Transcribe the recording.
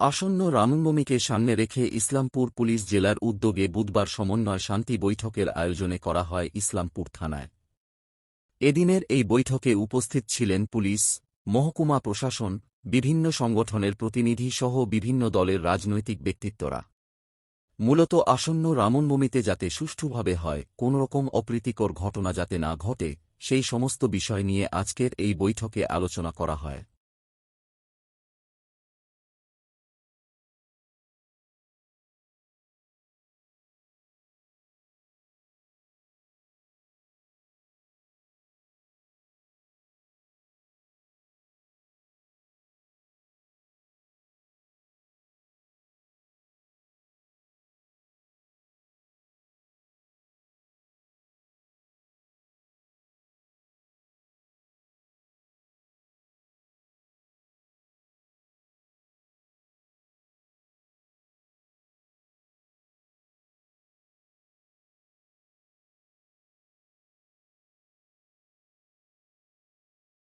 আসন্ন রামনবমীকে সামনে রেখে ইসলামপুর পুলিশ জেলার উদ্যোগে বুধবার সমন্বয় শান্তি বৈঠকের আয়োজনে করা হয় ইসলামপুর থানায়। এদিনের এই বৈঠকে উপস্থিত ছিলেন পুলিশ, মহকুমা প্রশাসন, বিভিন্ন সংগঠনের প্রতিনিধি সহ বিভিন্ন দলের রাজনৈতিক ব্যক্তিত্বরা। মূলত আসন্ন রামনবমীতে যাতে সুষ্ঠুভাবে হয় কোনোরকম অপ্রীতিকর ঘটনা যাতে না ঘটে, সেই সমস্ত বিষয় নিয়ে আজকের এই বৈঠকে আলোচনা করা হয়।